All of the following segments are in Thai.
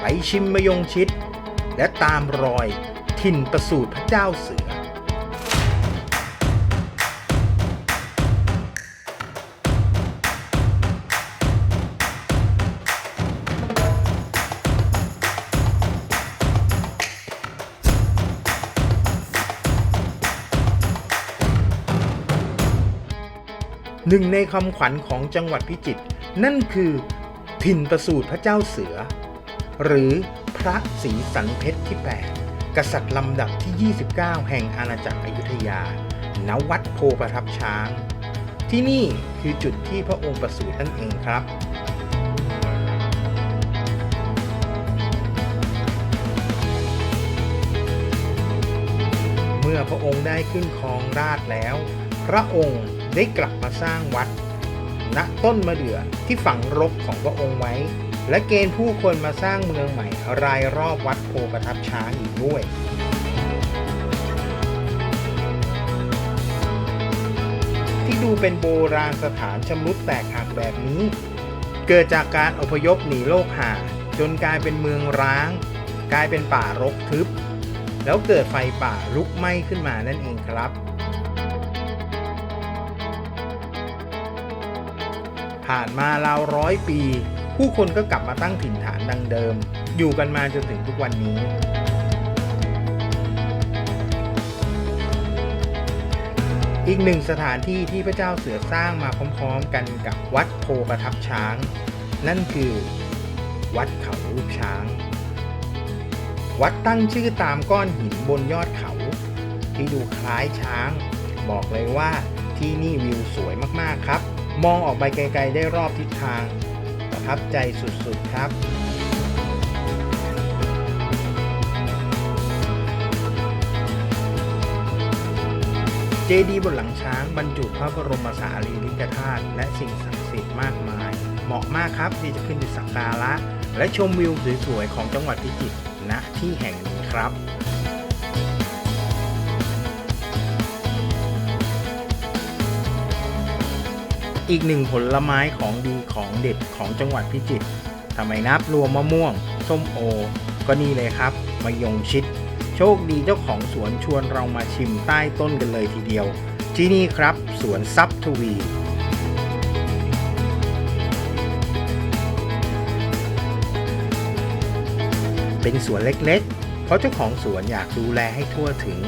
ไปชิมมะยงชิด และตามรอยถิ่นประสูตรพระเจ้าเสือ หนึ่งในคำขวัญของจังหวัดพิจิตรนั่นคือถิ่นประสูติพระเจ้าเสือ หรือพระศรีสันเพชรที่ 8 กษัตริย์ลำดับที่ 29 แห่งอาณาจักรอยุธยา ณ วัดโพประทับช้าง ที่นี่คือจุดที่พระองค์ประสูตินั่นเองครับเมื่อพระองค์ได้ขึ้นครองราชแล้ว พระองค์ได้กลับมาสร้างวัด ณต้นมะเดื่อที่ฝังรกของพระองค์ไว้ และเกณฑ์ผู้คนมาสร้างเมืองใหม่ รายรอบวัดโพประทับช้างอีกด้วยที่ดูเป็นโบราณสถานชำรุดแตกหักแบบนี้ เกิดจากการอพยพหนีโลกหา จนกลายเป็นเมืองร้าง กลายเป็นป่ารกทึบ แล้วเกิดไฟป่าลุกไหม้ขึ้นมานั่นเองครับ ผ่านมา ราวร้อยปี ผู้คนก็กลับมาตั้งถิ่นฐานดังเดิม อยู่กันมาจนถึงทุกวันนี้อีกหนึ่งสถานที่ที่พระเจ้าเสือสร้างมาพร้อมๆ กันกับวัดโพประทับช้าง นั่นคือ วัดเขารูปช้าง วัดตั้งชื่อตามก้อนหินบนยอดเขา ที่ดูคล้ายช้าง บอกเลยว่าที่นี่วิวสวยมากๆครับ มองออกไปไกลๆได้รอบทิศทาง ประทับใจสุดๆครับเจดีย์บนหลังช้างบรรจุพระบรมสารีริกธาตุและสิ่งศักดิ์สิทธิ์มากมาย เหมาะมากครับที่จะขึ้นไปสักการะ และชมวิวสวยๆของจังหวัดพิจิตรณที่แห่งนี้ครับ อีกหนึ่งผลไม้ของดีของเด็ดของจังหวัดพิจิตรทำไมนับรวมมะม่วง ส้มโอ ก็นี่เลยครับมะยงชิด โชคดีเจ้าของสวนชวนเรามาชิมใต้ต้นกันเลยทีเดียว ที่นี่ครับสวนซับทวีเป็นสวนเล็กๆ เพราะเจ้าของสวนอยากดูแลให้ทั่วถึง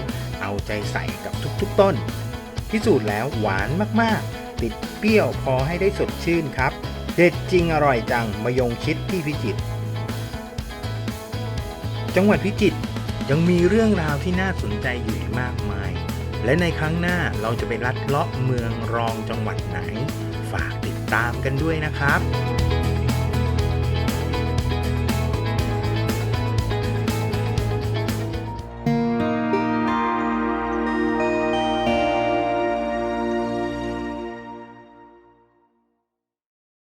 เอาใจใส่กับทุกๆต้น พิสูจน์แล้วหวานมากๆ ติดเปรี้ยวพอให้ได้สดชื่นครับ เด็ดจริงอร่อยจังมายงชิดที่พิจิตร จังหวัดพิจิตรยังมีเรื่องราวที่น่าสนใจอยู่อีกมากมาย และในครั้งหน้าเราจะไปลัดเลาะเมืองรองจังหวัดไหน ฝากติดตามกันด้วยนะครับ